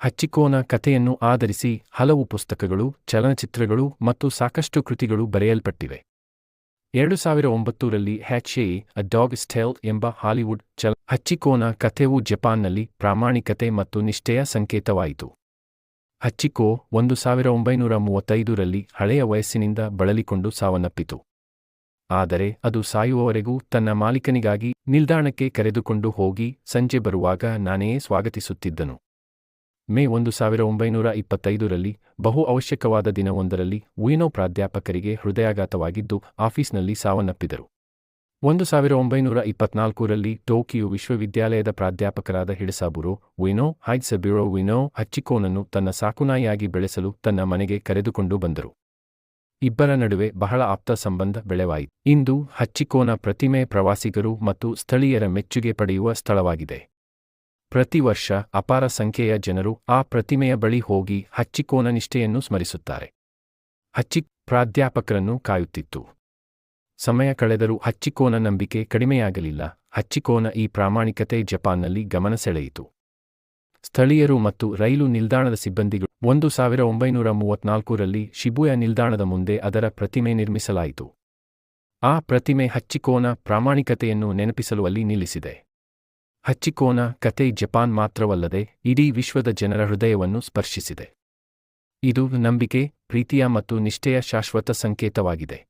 ಹಚ್ಚಿಕೋನ ಕಥೆಯನ್ನು ಆಧರಿಸಿ ಹಲವು ಪುಸ್ತಕಗಳು, ಚಲನಚಿತ್ರಗಳು ಮತ್ತು ಸಾಕಷ್ಟು ಕೃತಿಗಳು ಬರೆಯಲ್ಪಟ್ಟಿವೆ. ಎರಡು ಸಾವಿರ ಒಂಬತ್ತರಲ್ಲಿ ಹ್ಯಾಚೆ ಅ ಡಾಗ್ ಸ್ಟೆಲ್ ಎಂಬ ಹಾಲಿವುಡ್ ಚಲ, ಹಚ್ಚಿಕೋನ ಕಥೆಯು ಜಪಾನ್ನಲ್ಲಿ ಪ್ರಾಮಾಣಿಕತೆ ಮತ್ತು ನಿಷ್ಠೆಯ ಸಂಕೇತವಾಯಿತು. ಹಚ್ಚಿಕೋ ಒಂದು ಸಾವಿರ ಒಂಬೈನೂರ ಮೂವತ್ತೈದರಲ್ಲಿ ಹಳೆಯ ವಯಸ್ಸಿನಿಂದ ಬಳಲಿಕೊಂಡು ಸಾವನ್ನಪ್ಪಿತು. ಆದರೆ ಅದು ಸಾಯುವವರೆಗೂ ತನ್ನ ಮಾಲೀಕನಿಗಾಗಿ ನಿಲ್ದಾಣಕ್ಕೆ ಕರೆದುಕೊಂಡು ಹೋಗಿ ಸಂಜೆ ಬರುವಾಗ ನಾನೇ ಸ್ವಾಗತಿಸುತ್ತಿದ್ದನು. ಮೇ ಒಂದು ಸಾವಿರ ಒಂಬೈನೂರ ಇಪ್ಪತ್ತೈದರಲ್ಲಿ ಬಹು ಅವಶ್ಯಕವಾದ ದಿನವೊಂದರಲ್ಲಿ ವೀನೋ ಪ್ರಾಧ್ಯಾಪಕರಿಗೆ ಹೃದಯಾಘಾತವಾಗಿದ್ದು ಆಫೀಸ್ನಲ್ಲಿ ಸಾವನ್ನಪ್ಪಿದರು. ಒಂದು ಸಾವಿರ ಒಂಬೈನೂರ ಇಪ್ಪತ್ನಾಲ್ಕರಲ್ಲಿ ಟೋಕಿಯೋ ವಿಶ್ವವಿದ್ಯಾಲಯದ ಪ್ರಾಧ್ಯಾಪಕರಾದ ಹಿಡಸಾಬುರೋ ವೀನೋ ಹೈಡ್ಸಬಿರೋ ವಿನೋ ಹಚ್ಚಿಕೋನನ್ನು ತನ್ನ ಸಾಕುನಾಯಿಯಾಗಿ ಬೆಳೆಸಲು ತನ್ನ ಮನೆಗೆ ಕರೆದುಕೊಂಡು ಬಂದರು. ಇಬ್ಬರ ನಡುವೆ ಬಹಳ ಆಪ್ತ ಸಂಬಂಧ ಬೆಳೆವಾಯಿತು. ಇಂದು ಹಚ್ಚಿಕೋನ ಪ್ರತಿಮೆ ಪ್ರವಾಸಿಗರು ಮತ್ತು ಸ್ಥಳೀಯರ ಮೆಚ್ಚುಗೆ ಪಡೆಯುವ ಸ್ಥಳವಾಗಿದೆ. ಪ್ರತಿ ವರ್ಷ ಅಪಾರ ಸಂಖ್ಯೆಯ ಜನರು ಆ ಪ್ರತಿಮೆಯ ಬಳಿ ಹೋಗಿ ಹಚ್ಚಿಕೋನ ನಿಷ್ಠೆಯನ್ನು ಸ್ಮರಿಸುತ್ತಾರೆ. ಹಚ್ಚಿ ಪ್ರಾಧ್ಯಾಪಕರನ್ನು ಕಾಯುತ್ತಿತ್ತು. ಸಮಯ ಕಳೆದರೂ ಹಚ್ಚಿಕೋನ ನಂಬಿಕೆ ಕಡಿಮೆಯಾಗಲಿಲ್ಲ. ಹಚ್ಚಿಕೋನ ಈ ಪ್ರಾಮಾಣಿಕತೆ ಜಪಾನ್ನಲ್ಲಿ ಗಮನ ಸೆಳೆಯಿತು. ಸ್ಥಳೀಯರು ಮತ್ತು ರೈಲು ನಿಲ್ದಾಣದ ಸಿಬ್ಬಂದಿಗಳು ಒಂದು ಸಾವಿರ ಒಂಬೈನೂರ ಮೂವತ್ನಾಲ್ಕರಲ್ಲಿ ಶಿಬುಯ ನಿಲ್ದಾಣದ ಮುಂದೆ ಅದರ ಪ್ರತಿಮೆ ನಿರ್ಮಿಸಲಾಯಿತು. ಆ ಪ್ರತಿಮೆ ಹಚ್ಚಿಕೋನ ಪ್ರಾಮಾಣಿಕತೆಯನ್ನು ನೆನಪಿಸಲು ಅಲ್ಲಿ ನಿಲ್ಲಿಸಿದೆ. ಹಚ್ಚಿಕೋನ ಕತೆ ಜಪಾನ್ ಮಾತ್ರವಲ್ಲದೆ ಇಡೀ ವಿಶ್ವದ ಜನರ ಹೃದಯವನ್ನು ಸ್ಪರ್ಶಿಸಿದೆ. ಇದು ನಂಬಿಕೆ, ಪ್ರೀತಿಯ ಮತ್ತು ನಿಷ್ಠೆಯ ಶಾಶ್ವತ ಸಂಕೇತವಾಗಿದೆ.